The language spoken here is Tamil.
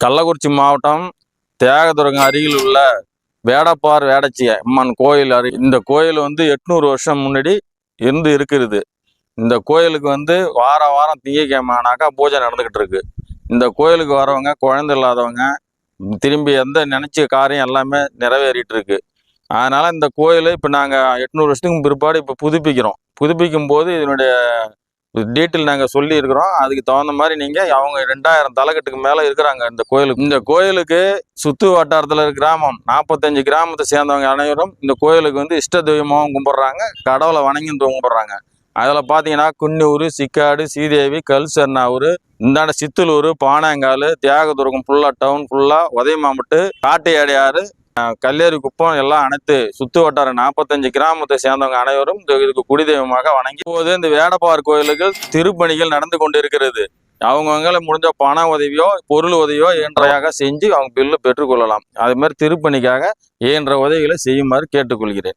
கள்ளக்குறிச்சி மாவட்டம் தியாகதுரகம் அருகில் உள்ள வேடப்பார் வேடச்சிய அம்மன் கோயில் அரு இந்த கோயில் வந்து எட்நூறு வருஷம் முன்னாடி இருந்து இருக்கிறது. இந்த கோயிலுக்கு வந்து வார வாரம் திங்கக்கிழமைனாக்கா பூஜை நடந்துக்கிட்டு இருக்கு. இந்த கோயிலுக்கு வரவங்க குழந்தை இல்லாதவங்க திரும்பி எந்த நினைச்ச காரியம் எல்லாமே நிறைவேறிட்டு இருக்கு. அதனால இந்த கோயிலை இப்போ நாங்கள் எட்நூறு வருஷத்துக்கு பிற்பாடு இப்போ புதுப்பிக்கிறோம். புதுப்பிக்கும் போது இதனுடைய டீட்டெயில் நாங்கள் சொல்லி இருக்கிறோம் அதுக்கு தகுந்த மாதிரி நீங்கள் அவங்க ரெண்டாயிரம் தலைக்கட்டுக்கு மேலே இருக்கிறாங்க இந்த கோயிலுக்கு. இந்த கோயிலுக்கு சுற்று வட்டாரத்தில் இருக்கிற கிராமம் நாற்பத்தஞ்சு கிராமத்தை சேர்ந்தவங்க அனைவரும் இந்த கோயிலுக்கு வந்து இஷ்ட தெய்வமாகவும் கும்பிட்றாங்க. கடவுளை வணங்கியும் கும்பிட்றாங்க. அதில் பார்த்தீங்கன்னா குன்னூர் சிக்காடு சீதேவி கல்சர்னாவூர் இந்தாண்ட சித்தலூர் பானாங்கால் தியாகதுர்கம் ஃபுல்லாக டவுன் ஃபுல்லாக உதயமாமட்டு காட்டையாடியாறு கல்லேரி குப்பம் எல்லாம் அனைத்து சுத்து வட்டார நாற்பத்தஞ்சு கிராமத்தை சேர்ந்தவங்க அனைவரும் இதுக்கு குடிதெய்வமாக வணங்கி போது இந்த வேடப்பார் கோயிலுக்கு திருப்பணிகள் நடந்து கொண்டிருக்கிறது. அவங்கவுங்களை முடிஞ்ச பண உதவியோ பொருள் உதவியோ இயன்றையாக செஞ்சு அவங்க பில்லு பெற்றுக்கொள்ளலாம். அது மாதிரி திருப்பணிக்காக இயன்ற உதவிகளை செய்யுமாறு கேட்டுக்கொள்கிறேன்.